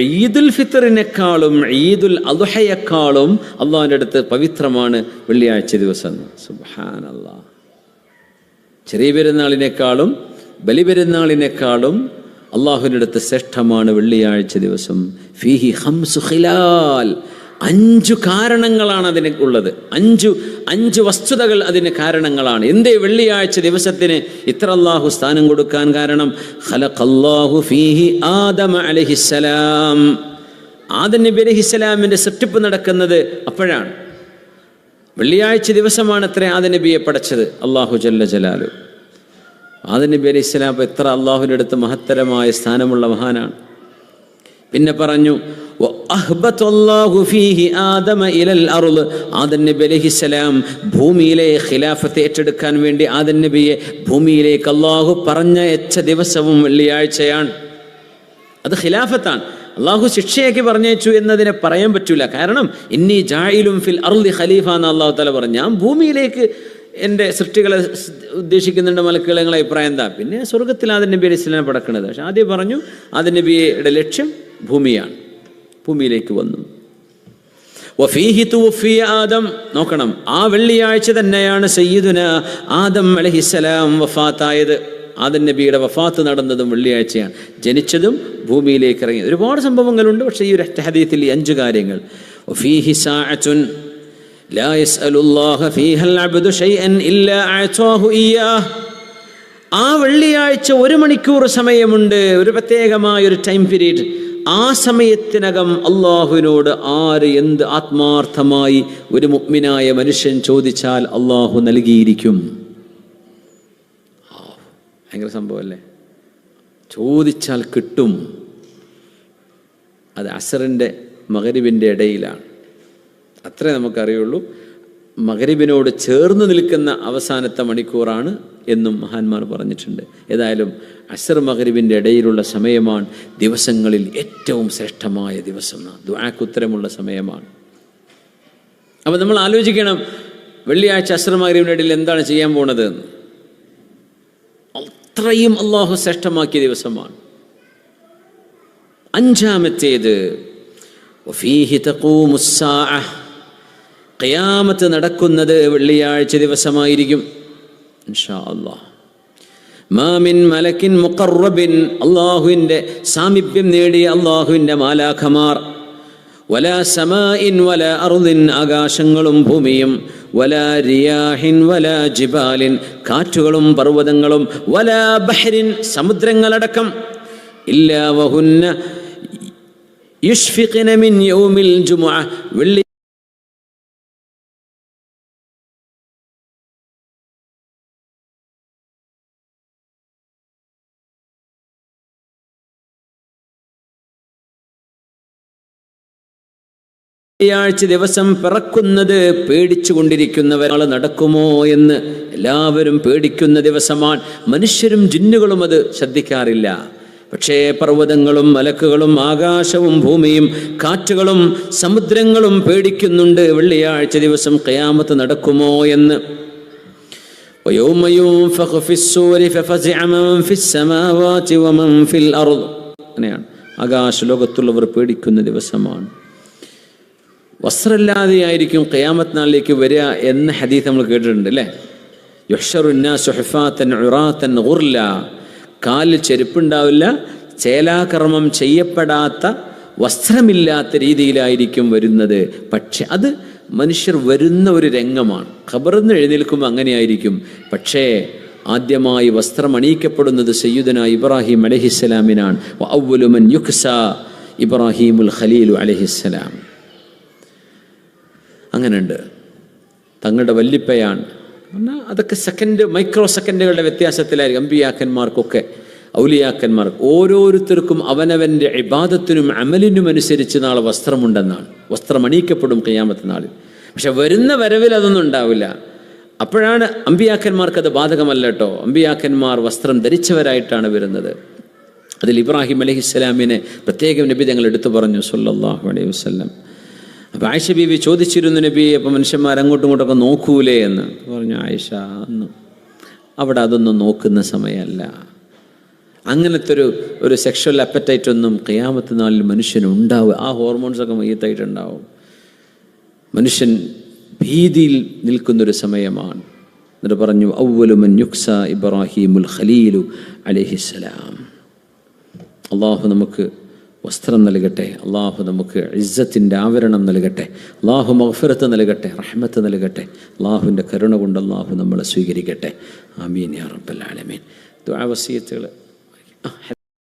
ഈദുൽ ഫിത്തറിനേക്കാളും ഈദുൽ അദുഹയേക്കാളും അള്ളാഹിന്റെ അടുത്ത് പവിത്രമാണ് വെള്ളിയാഴ്ച ദിവസം. സുബാൻ അള്ളാ ചെറിയ പെരുന്നാളിനേക്കാളും ബലിപെരുന്നാളിനേക്കാളും അള്ളാഹുവിന്റെ അടുത്ത് ശ്രേഷ്ഠമാണ് വെള്ളിയാഴ്ച ദിവസം. ഫീഹി ഹംസു ഖിലാൽ. അഞ്ചു കാരണങ്ങളാണ് അതിന് ഉള്ളത്. അഞ്ചു അഞ്ച് വസ്തുതകൾ അതിന് കാരണങ്ങളാണ്. എന്തേ വെള്ളിയാഴ്ച ദിവസത്തിന് ഇത്ര അള്ളാഹു സ്ഥാനം കൊടുക്കാൻ കാരണം? ഖലഖല്ലാഹു ഫീഹി ആദമ അലഹിസലാം ആദം നബി അലഹിസ്സലാമിന്റെ നടക്കുന്നത് അപ്പോഴാണ്. വെള്ളിയാഴ്ച ദിവസമാണ് അത്ര ആദ നബിയെ പടച്ചത്. അള്ളാഹു ജല്ല ജലാലു. ആദ നബി അലൈഹി ഇത്ര എത്ര അള്ളാഹുവിന്റെ അടുത്ത് മഹത്തരമായ സ്ഥാനമുള്ള മഹാനാണ്. പിന്നെ പറഞ്ഞു "വഅഹ്ബത അല്ലാഹു ഫീഹി ആദമ ഇലൽ അർൾ." ആദം നബി അലൈഹിസ്സലാം ഭൂമിയിലെ ഖിലാഫത്ത് ഏറ്റെടുക്കാൻ വേണ്ടി ആദൻ നബിയെ ഭൂമിയിലേക്ക് അള്ളാഹു പറഞ്ഞയച്ച ദിവസവും വെള്ളിയാഴ്ചയാണ്. അത് ഖിലാഫത്താണ്. അള്ളാഹു ശിക്ഷയൊക്കെ പറഞ്ഞയച്ചു എന്നതിനെ പറയാൻ പറ്റൂല. കാരണം ഇന്നി ജായിലും ഫിൽ അർലി ഖലീഫ എന്ന് അള്ളാഹു തല പറഞ്ഞു. ഞാൻ ഭൂമിയിലേക്ക് എന്റെ സൃഷ്ടികളെ ഉദ്ദേശിക്കുന്നുണ്ട് മലക്കുകളെ നിങ്ങളെ അഭിപ്രായം എന്താ? പിന്നെ സ്വർഗത്തിൽ ആദൻ നബി അലൈഹി സ്വലാം പടക്കുന്നത് പക്ഷെ ആദ്യം പറഞ്ഞു ആദൻ നബിയുടെ ലക്ഷ്യം ഭൂമിയാണ്. ഭൂമിയിലേക്ക് വന്നു. ആദം നോക്കണം ആ വെള്ളിയാഴ്ച തന്നെയാണ് സയ്യിദുന ആദം അലഹിസലാം വഫാത്തായത്. ആദം നബിയുടെ വഫാത്ത് നടന്നതും വെള്ളിയാഴ്ചയാണ്. ജനിച്ചതും ഭൂമിയിലേക്ക് ഇറങ്ങിയത്. ഒരുപാട് സംഭവങ്ങളുണ്ട് പക്ഷേ ഈ ഒരു ഹദീത്തിൽ ഈ അഞ്ച് കാര്യങ്ങൾ. ലാ ഫീഹൽ അബ്ദു ഇല്ലാ അഅതാഹു ആ വെള്ളിയാഴ്ച ഒരു മണിക്കൂർ സമയമുണ്ട് ഒരു പ്രത്യേകമായ ഒരു ടൈം പീരീഡ്. ആ സമയത്തിനകം അള്ളാഹുവിനോട് ആര് എന്ത് ആത്മാർത്ഥമായി ഒരു മുഗ്മിനായ മനുഷ്യൻ ചോദിച്ചാൽ അള്ളാഹു നൽകിയിരിക്കും. ഭയങ്കര സംഭവമല്ലേ? ചോദിച്ചാൽ കിട്ടും. അത് അസറിന്റെ മകരിവിന്റെ ഇടയിലാണ്. അത്രേ നമുക്കറിയുള്ളൂ. മകരിബിനോട് ചേർന്ന് നിൽക്കുന്ന അവസാനത്തെ മണിക്കൂറാണ് എന്നും മഹാന്മാർ പറഞ്ഞിട്ടുണ്ട്. ഏതായാലും അസർ മകരുവിന്റെ ഇടയിലുള്ള സമയമാണ് ദിവസങ്ങളിൽ ഏറ്റവും ശ്രേഷ്ഠമായ ദിവസം ദുആക്കുത്തരമുള്ള സമയമാണ്. അപ്പം നമ്മൾ ആലോചിക്കണം വെള്ളിയാഴ്ച അസർ മകരുവിന്റെ ഇടയിൽ എന്താണ് ചെയ്യാൻ പോണത് എന്ന്. അത്രയും അള്ളാഹു ശ്രേഷ്ഠമാക്കിയ ദിവസമാണ്. അഞ്ചാമത്തേത് ഖിയാമത്ത് നടക്കുന്നത് വെള്ളിയാഴ്ച ദിവസമായിരിക്കും. മാമിൻ മലക്കിൻ മുക്കറബിൻ അള്ളാഹുവിന്റെ സാമീപ്യം നേടിയ അള്ളാഹുവിന്റെ മാലാഖമാർ. വല സമാഇൻ വല അറുദിൻ ആകാശങ്ങളും ഭൂമിയും വല റിയാഹിൻ വല ജിബാലിൻ കാറ്റുകളും പർവതങ്ങളും വല ബഹരിൻ സമുദ്രങ്ങളടക്കം. ഇല്ലാ വഹുന്ന യുഷ്ഫിഖിന മിൻ യൗമിൽ ജുമുഅ വെള്ളി വെള്ളിയാഴ്ച ദിവസം പിറക്കുന്നത് പേടിച്ചുകൊണ്ടിരിക്കുന്നവരാൾ നടക്കുമോ എന്ന് എല്ലാവരും പേടിക്കുന്ന ദിവസമാണ് മനുഷ്യരും ജിന്നുകളും അത് ശ്രദ്ധിക്കാറില്ല പക്ഷേ പർവ്വതങ്ങളും മലക്കുകളും ആകാശവും ഭൂമിയും കാറ്റുകളും സമുദ്രങ്ങളും പേടിക്കുന്നുണ്ട് വെള്ളിയാഴ്ച ദിവസം കയാമത്ത് നടക്കുമോ എന്ന് ويوم ينفخ في السور ففزع من في السماوات ومن في الأرض അങ്ങനെയാണ് ആകാശ ലോകത്തുള്ളവർ പേടിക്കുന്ന ദിവസമാണ് വസ്ത്രമില്ലാതെയായിരിക്കും ഖിയാമത്ത് നാളിലേക്ക് വരിക എന്ന ഹദീസ് നമ്മൾ കേട്ടിട്ടുണ്ട് അല്ലേ? യുഷറുന്നാസുഹഫാത്തൻ ഉറാത്തൻ ഉർല കാലിൽ ചെരുപ്പുണ്ടാവില്ല ചേലാകർമ്മം ചെയ്യപ്പെടാത്ത വസ്ത്രമില്ലാത്ത രീതിയിലായിരിക്കും വരുന്നത്. പക്ഷെ അത് മനുഷ്യർ വരുന്ന ഒരു രംഗമാണ്. ഖബറിന്ന് എഴുന്നേൽക്കുമ്പോൾ അങ്ങനെയായിരിക്കും. പക്ഷേ ആദ്യമായി വസ്ത്രം അണിയിക്കപ്പെടുന്നത് സയ്യുദന ഇബ്രാഹിം അലഹിസ്സലാമിനാണ്. ഇബ്രാഹിമുൽ ഖലീലു അലഹിസ്സലാം. അങ്ങനെയുണ്ട്. തങ്ങളുടെ വല്ലിപ്പയാണ്. പറഞ്ഞാൽ അതൊക്കെ സെക്കൻഡ് മൈക്രോ സെക്കൻഡുകളുടെ വ്യത്യാസത്തിലായിരിക്കും. അമ്പിയാക്കന്മാർക്കൊക്കെ ഔലിയാക്കന്മാർക്ക് ഓരോരുത്തർക്കും അവനവന്റെ ഇബാദത്തിനും അമലിനും അനുസരിച്ച് നാളെ വസ്ത്രമുണ്ടെന്നാണ്. വസ്ത്രം അണിയിക്കപ്പെടും കയ്യാമത്തെ നാളിൽ. പക്ഷെ വരുന്ന വരവിൽ അതൊന്നും ഉണ്ടാവില്ല. അപ്പോഴാണ് അമ്പിയാക്കന്മാർക്ക് അത് ബാധകമല്ല കേട്ടോ. അമ്പിയാക്കന്മാർ വസ്ത്രം ധരിച്ചവരായിട്ടാണ് വരുന്നത്. അതിൽ ഇബ്രാഹിം അലഹിസ്സലാമിനെ പ്രത്യേകം നബി തങ്ങൾ എടുത്തു പറഞ്ഞു സല്ലാഹു അലൈഹി വസല്ലം. അപ്പം ആയിഷ ബീവി ചോദിച്ചിരുന്നു നബി അപ്പം മനുഷ്യന്മാർ അങ്ങോട്ടും ഇങ്ങോട്ടൊക്കെ നോക്കൂലേ? എന്ന്. പറഞ്ഞു ആയിഷ എന്ന് അവിടെ അതൊന്നും നോക്കുന്ന സമയമല്ല. അങ്ങനത്തെ ഒരു ഒരു സെക്ഷൽ അപ്പറ്റൈറ്റ് ഒന്നും കയ്യാമത്ത് നാളിൽ മനുഷ്യന് ഉണ്ടാവും ആ ഹോർമോൺസൊക്കെ മയ്യത്തായിട്ടുണ്ടാവും. മനുഷ്യൻ ഭീതിയിൽ നിൽക്കുന്നൊരു സമയമാണ്. എന്നിട്ട് പറഞ്ഞു ഔവലുമൻ യുക്സ ഇബ്രാഹിമുൽ ഖലീലു അലഹിസ്സലാം. അള്ളാഹു നമുക്ക് വസ്ത്രം നൽകട്ടെ. അള്ളാഹു നമുക്ക് ഇസ്സത്തിന്റെ ആവരണം നൽകട്ടെ. അള്ളാഹു മഹഫിറത്ത് നൽകട്ടെ റഹ്മത്ത് നൽകട്ടെ. അള്ളാഹുവിന്റെ കരുണ കൊണ്ട് അള്ളാഹു നമ്മളെ സ്വീകരിക്കട്ടെ. ആമീൻ യാ റബ്ബൽ ആലമീൻ. ദുആ